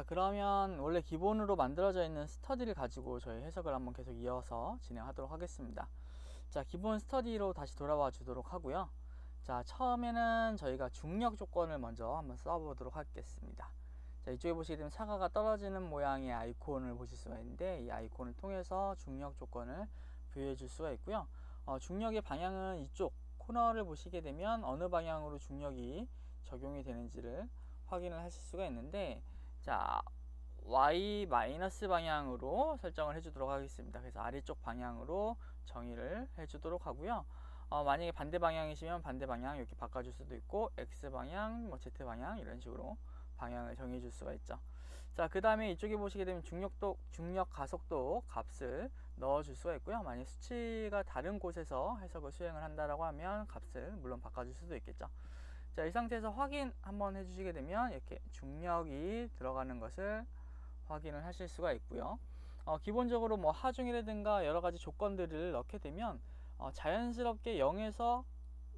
자 그러면 원래 기본으로 만들어져 있는 스터디를 가지고 저희 해석을 한번 계속 이어서 진행하도록 하겠습니다. 자 기본 스터디로 다시 돌아와 주도록 하고요. 자 처음에는 저희가 중력 조건을 먼저 한번 써보도록 하겠습니다. 자 이쪽에 보시게 되면 사과가 떨어지는 모양의 아이콘을 보실 수가 있는데 이 아이콘을 통해서 중력 조건을 부여해 줄 수가 있고요. 어, 중력의 방향은 이쪽 코너를 보시게 되면 어느 방향으로 중력이 적용이 되는지를 확인을 하실 수가 있는데 자 y 마이너스 방향으로 설정을 해주도록 하겠습니다. 그래서 아래쪽 방향으로 정의를 해주도록 하고요. 어, 만약에 반대 방향이시면 반대 방향 이렇게 바꿔줄 수도 있고 x 방향, 뭐 z 방향 이런 식으로 방향을 정해 줄 수가 있죠. 자, 그 다음에 이쪽에 보시게 되면 중력도, 중력 가속도 값을 넣어 줄 수가 있고요. 만약 수치가 다른 곳에서 해석을 수행을 한다라고 하면 값을 물론 바꿔줄 수도 있겠죠. 자, 이 상태에서 확인 한번 해주시게 되면 이렇게 중력이 들어가는 것을 확인을 하실 수가 있고요. 어, 기본적으로 뭐 하중이라든가 여러 가지 조건들을 넣게 되면 어, 자연스럽게 0에서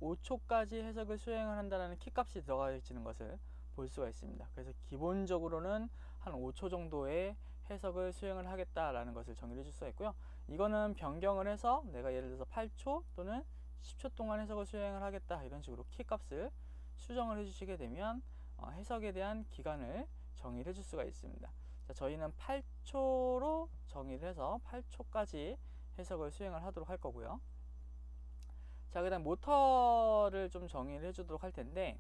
5초까지 해석을 수행을 한다는 키값이 들어가지는 것을 볼 수가 있습니다. 그래서 기본적으로는 한 5초 정도의 해석을 수행을 하겠다라는 것을 정의해 줄 수가 있고요. 이거는 변경을 해서 내가 예를 들어서 8초 또는 10초 동안 해석을 수행을 하겠다 이런 식으로 키값을 수정을 해주시게 되면 어, 해석에 대한 기간을 정의를 해줄 수가 있습니다. 자, 저희는 8초로 정의를 해서 8초까지 해석을 수행을 하도록 할 거고요. 자, 그 다음 모터를 좀 정의를 해주도록 할 텐데,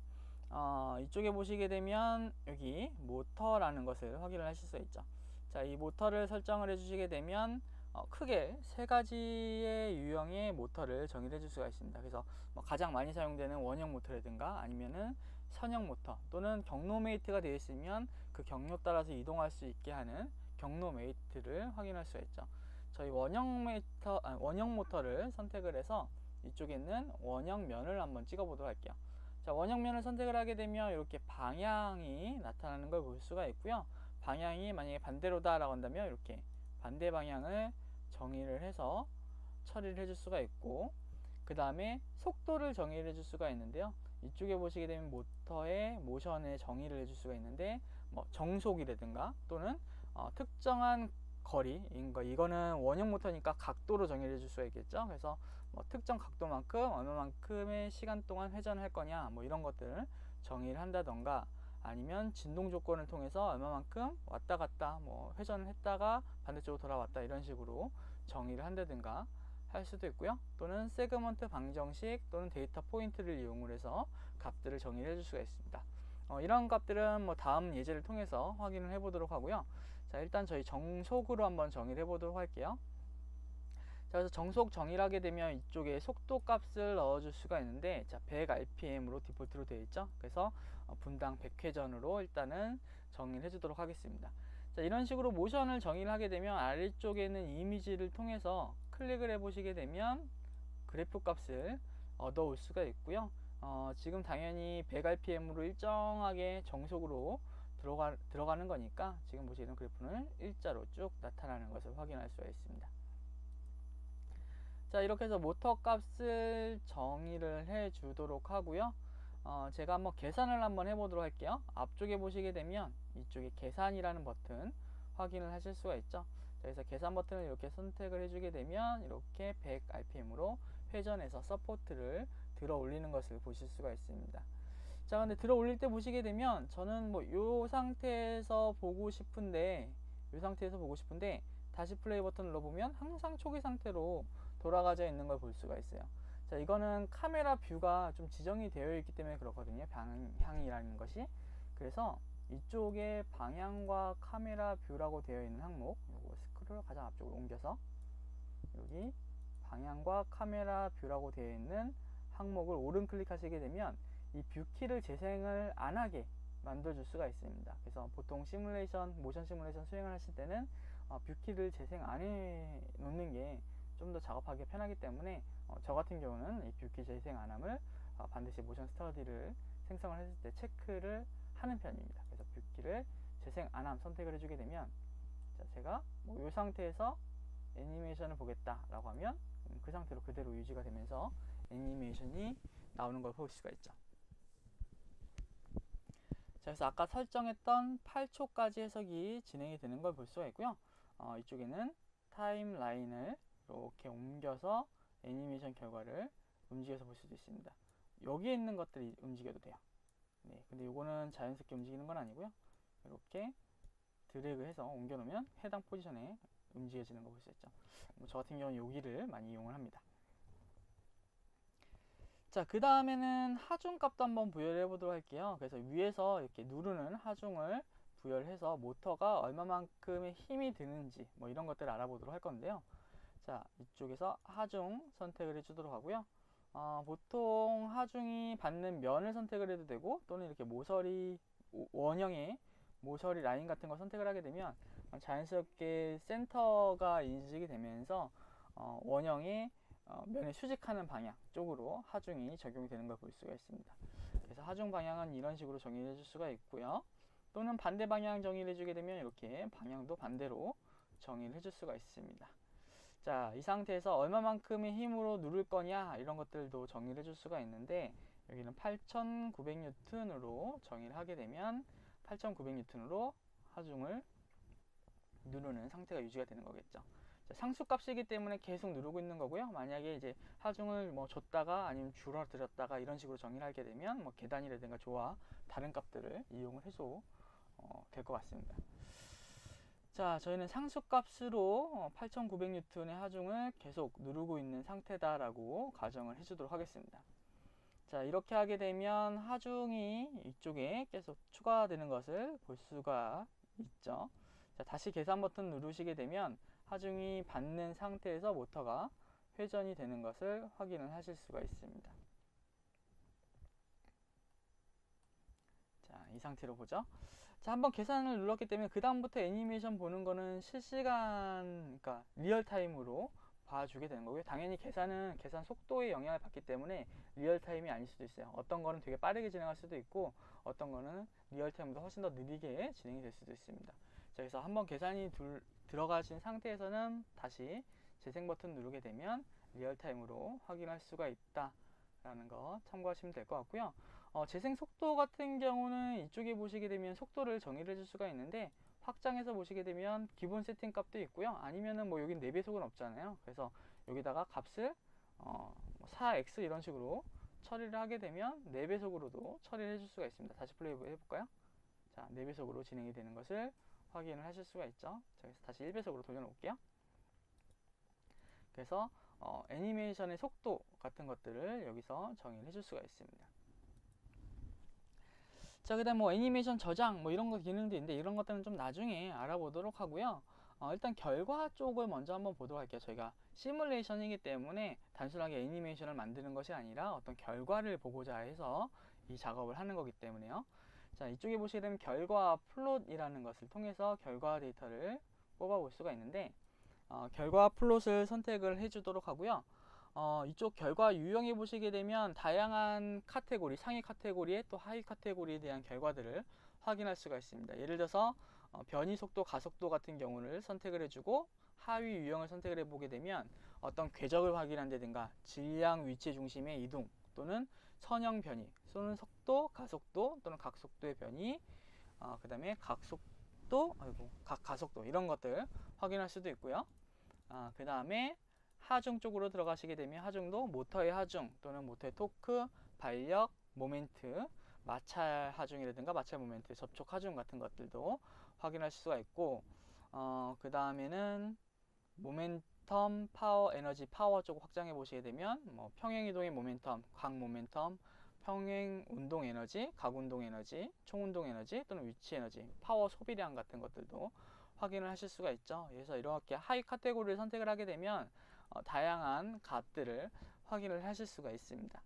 어, 이쪽에 보시게 되면 여기 모터라는 것을 확인을 하실 수 있죠. 자, 이 모터를 설정을 해주시게 되면 어, 크게 세 가지의 유형의 모터를 정의해 줄 수가 있습니다. 그래서 뭐 가장 많이 사용되는 원형 모터라든가 아니면은 선형 모터 또는 경로 메이트가 되어 있으면 그 경로 따라서 이동할 수 있게 하는 경로 메이트를 확인할 수가 있죠. 저희 원형 메이터, 아니, 원형 모터를 선택을 해서 이쪽에 있는 원형 면을 한번 찍어 보도록 할게요. 자, 원형 면을 선택을 하게 되면 이렇게 방향이 나타나는 걸 볼 수가 있고요. 방향이 만약에 반대로다 라고 한다면 이렇게 반대 방향을 정의를 해서 처리를 해줄 수가 있고 그 다음에 속도를 정의를 해줄 수가 있는데요. 이쪽에 보시게 되면 모터의 모션의 정의를 해줄 수가 있는데 뭐 정속이라든가 또는 어, 특정한 거리 이거는 원형 모터니까 각도로 정의를 해줄 수가 있겠죠? 그래서 뭐 특정 각도만큼 어느만큼의 시간 동안 회전을 할 거냐 뭐 이런 것들을 정의를 한다던가 아니면 진동 조건을 통해서 얼마만큼 왔다 갔다 뭐 회전을 했다가 반대쪽으로 돌아왔다 이런 식으로 정의를 한다든가 할 수도 있고요. 또는 세그먼트 방정식 또는 데이터 포인트를 이용 해서 값들을 정의를 해줄 수가 있습니다. 어, 이런 값들은 뭐 다음 예제를 통해서 확인을 해 보도록 하고요. 자 일단 저희 정속으로 한번 정의를 해 보도록 할게요. 자, 그래서 정속 정의를 하게 되면 이쪽에 속도 값을 넣어줄 수가 있는데 자, 100rpm으로 디폴트로 되어 있죠. 그래서 어, 분당 100회전으로 일단은 정의를 해주도록 하겠습니다. 자, 이런 식으로 모션을 정의를 하게 되면 아래쪽에 있는 이미지를 통해서 클릭을 해보시게 되면 그래프 값을 얻어올 수가 있고요. 어, 지금 당연히 100rpm으로 일정하게 정속으로 들어가, 들어가는 거니까 지금 보시는 그래프는 일자로 쭉 나타나는 것을 확인할 수가 있습니다. 자 이렇게 해서 모터 값을 정의를 해 주도록 하고요 어, 제가 한번 계산을 한번 해 보도록 할게요. 앞쪽에 보시게 되면 이쪽에 계산이라는 버튼 확인을 하실 수가 있죠? 그래서 계산 버튼을 이렇게 선택을 해주게 되면 이렇게 100rpm으로 회전해서 서포트를 들어 올리는 것을 보실 수가 있습니다. 자 근데 들어 올릴 때 보시게 되면 저는 뭐 이 상태에서 보고 싶은데 이 상태에서 보고 싶은데 다시 플레이 버튼을 눌러보면 항상 초기 상태로 돌아가져 있는 걸 볼 수가 있어요. 자, 이거는 카메라 뷰가 좀 지정이 되어 있기 때문에 그렇거든요. 방향이라는 것이. 그래서 이쪽에 방향과 카메라 뷰라고 되어 있는 항목, 요거 스크롤 가장 앞쪽으로 옮겨서 여기 방향과 카메라 뷰라고 되어 있는 항목을 오른 클릭하시게 되면 이 뷰키를 재생을 안 하게 만들어 줄 수가 있습니다. 그래서 보통 시뮬레이션, 모션 시뮬레이션 수행을 하실 때는 어, 뷰키를 재생 안 해 놓는 게 좀 더 작업하기 편하기 때문에 어, 저 같은 경우는 이 뷰키 재생 안함을 어, 반드시 모션 스터디를 생성을 했을 때 체크를 하는 편입니다. 그래서 뷰키를 재생 안함 선택을 해주게 되면 자, 제가 뭐 이 상태에서 애니메이션을 보겠다라고 하면 음, 그 상태로 그대로 유지가 되면서 애니메이션이 나오는 걸 볼 수가 있죠. 자, 그래서 아까 설정했던 8초까지 해석이 진행이 되는 걸 볼 수가 있고요. 어, 이쪽에는 타임라인을 이렇게 옮겨서 애니메이션 결과를 움직여서 볼 수도 있습니다. 여기에 있는 것들이 움직여도 돼요. 네, 근데 이거는 자연스럽게 움직이는 건 아니고요. 이렇게 드래그 해서 옮겨놓으면 해당 포지션에 움직여지는 거 볼 수 있죠. 뭐 저 같은 경우는 여기를 많이 이용을 합니다. 자, 그 다음에는 하중 값도 한번 부여를 해보도록 할게요. 그래서 위에서 이렇게 누르는 하중을 부여를 해서 모터가 얼마만큼의 힘이 드는지 뭐 이런 것들을 알아보도록 할 건데요. 자, 이쪽에서 하중 선택을 해주도록 하고요. 어, 보통 하중이 받는 면을 선택을 해도 되고 또는 이렇게 모서리 원형의 모서리 라인 같은 걸 선택을 하게 되면 자연스럽게 센터가 인식이 되면서 어, 원형의 어, 면을 수직하는 방향 쪽으로 하중이 적용이 되는 걸 볼 수가 있습니다. 그래서 하중 방향은 이런 식으로 정의를 해줄 수가 있고요. 또는 반대 방향 정의를 해주게 되면 이렇게 방향도 반대로 정의를 해줄 수가 있습니다. 자, 이 상태에서 얼마만큼의 힘으로 누를 거냐 이런 것들도 정의를 해줄 수가 있는데 여기는 8,900N으로 정의를 하게 되면 8,900N으로 하중을 누르는 상태가 유지가 되는 거겠죠. 상수값이기 때문에 계속 누르고 있는 거고요. 만약에 이제 하중을 뭐 줬다가 아니면 줄어들었다가 이런 식으로 정의를 하게 되면 뭐 계단이라든가 조화 다른 값들을 이용을 해서 어, 될 것 같습니다. 자, 저희는 상수값으로 8,900N의 어, 하중을 계속 누르고 있는 상태다 라고 가정을 해주도록 하겠습니다. 자, 이렇게 하게 되면 하중이 이쪽에 계속 추가되는 것을 볼 수가 있죠. 자, 다시 계산 버튼 누르시게 되면 하중이 받는 상태에서 모터가 회전이 되는 것을 확인을 하실 수가 있습니다. 자, 이 상태로 보죠. 자, 한번 계산을 눌렀기 때문에 그 다음부터 애니메이션 보는 거는 실시간, 그러니까 리얼타임으로 봐주게 되는 거고요. 당연히 계산은 계산 속도에 영향을 받기 때문에 리얼타임이 아닐 수도 있어요. 어떤 거는 되게 빠르게 진행할 수도 있고 어떤 거는 리얼타임보다 훨씬 더 느리게 진행이 될 수도 있습니다. 자, 그래서 한번 계산이 둘, 들어가신 상태에서는 다시 재생 버튼 누르게 되면 리얼타임으로 확인할 수가 있다 라는 거 참고하시면 될 것 같고요 어, 재생 속도 같은 경우는 이쪽에 보시게 되면 속도를 정의를 해줄 수가 있는데 확장해서 보시게 되면 기본 세팅 값도 있고요 아니면은 뭐 여긴 4배속은 없잖아요 그래서 여기다가 값을 어, 4x 뭐 이런 식으로 처리를 하게 되면 4배속으로도 처리를 해줄 수가 있습니다 다시 플레이 해볼까요 자 4배속으로 진행이 되는 것을 확인을 하실 수가 있죠. 자, 그래서 다시 1배속으로 돌려놓을게요. 그래서 어, 애니메이션의 속도 같은 것들을 여기서 정의를 해줄 수가 있습니다. 자, 그 다음 뭐 애니메이션 저장 뭐 이런 거 기능도 있는데 이런 것들은 좀 나중에 알아보도록 하고요. 어, 일단 결과 쪽을 먼저 한번 보도록 할게요. 저희가 시뮬레이션이기 때문에 단순하게 애니메이션을 만드는 것이 아니라 어떤 결과를 보고자 해서 이 작업을 하는 거기 때문에요. 자, 이쪽에 보시게 되면 결과 플롯이라는 것을 통해서 결과 데이터를 뽑아볼 수가 있는데 어, 결과 플롯을 선택을 해주도록 하고요. 어, 이쪽 결과 유형에 보시게 되면 다양한 카테고리, 상위 카테고리에 또 하위 카테고리에 대한 결과들을 확인할 수가 있습니다. 예를 들어서 어, 변이 속도, 가속도 같은 경우를 선택을 해주고 하위 유형을 선택을 해보게 되면 어떤 궤적을 확인한다든가 질량 위치 중심의 이동 또는 선형 변이, 또는 속도, 가속도 또는 각속도의 변이, 어, 그 다음에 각속도, 아이고, 각 가속도 이런 것들 확인할 수도 있고요. 아, 그 다음에 하중 쪽으로 들어가시게 되면 하중도 모터의 하중 또는 모터의 토크, 발력, 모멘트, 마찰 하중이라든가 마찰 모멘트, 접촉 하중 같은 것들도 확인할 수가 있고 어, 그 다음에는 모멘텀, 파워, 에너지, 파워 쪽 확장해 보시게 되면 뭐 평행 이동의 모멘텀, 각 모멘텀, 평행 운동 에너지, 각 운동 에너지, 총 운동 에너지 또는 위치 에너지, 파워 소비량 같은 것들도 확인을 하실 수가 있죠. 그래서 이렇게 하이 카테고리를 선택을 하게 되면 어, 다양한 값들을 확인을 하실 수가 있습니다.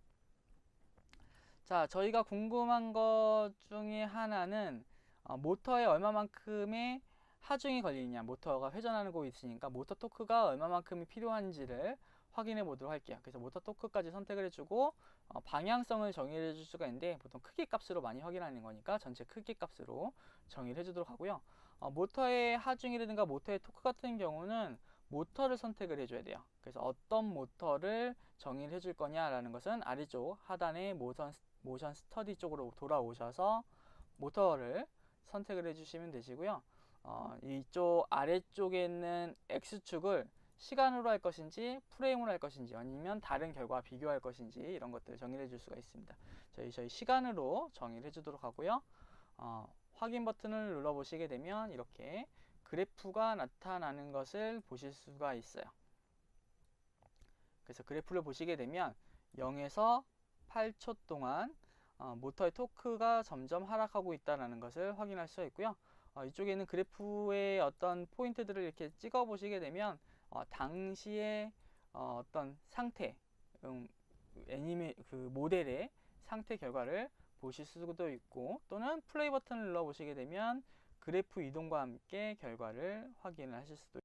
자, 저희가 궁금한 것 중에 하나는 어, 모터에 얼마만큼의 하중이 걸리느냐. 모터가 회전하는 있으니까 모터 토크가 얼마만큼이 필요한지를 확인해 보도록 할게요. 그래서 모터 토크까지 선택을 해주고 어, 방향성을 정의해 줄 수가 있는데 보통 크기 값으로 많이 확인하는 거니까 전체 크기 값으로 정의를 해주도록 하고요. 어, 모터의 하중이라든가 모터의 토크 같은 경우는 모터를 선택을 해줘야 돼요 그래서 어떤 모터를 정의를 해줄 거냐라는 것은 아래쪽 하단의 모션, 모션 스터디 쪽으로 돌아오셔서 모터를 선택을 해주시면 되시고요. 어, 이쪽 아래쪽에 있는 X축을 시간으로 할 것인지 프레임으로 할 것인지 아니면 다른 결과 비교할 것인지 이런 것들을 정의를 해줄 수가 있습니다. 저희 저희 시간으로 정의를 해주도록 하고요. 어, 확인 버튼을 눌러 보시게 되면 이렇게 그래프가 나타나는 것을 보실 수가 있어요. 그래서 그래프를 보시게 되면 0에서 8초 동안 어, 모터의 토크가 점점 하락하고 있다는 것을 확인할 수가 있고요. 어, 이쪽에는 그래프의 어떤 포인트들을 이렇게 찍어 보시게 되면 어, 당시의 어, 떤 상태, 음, 애니메 그 모델의 상태 결과를 보실 수도 있고 또는 플레이 버튼을 눌러 보시게 되면 그래프 이동과 함께 결과를 확인을 하실 수도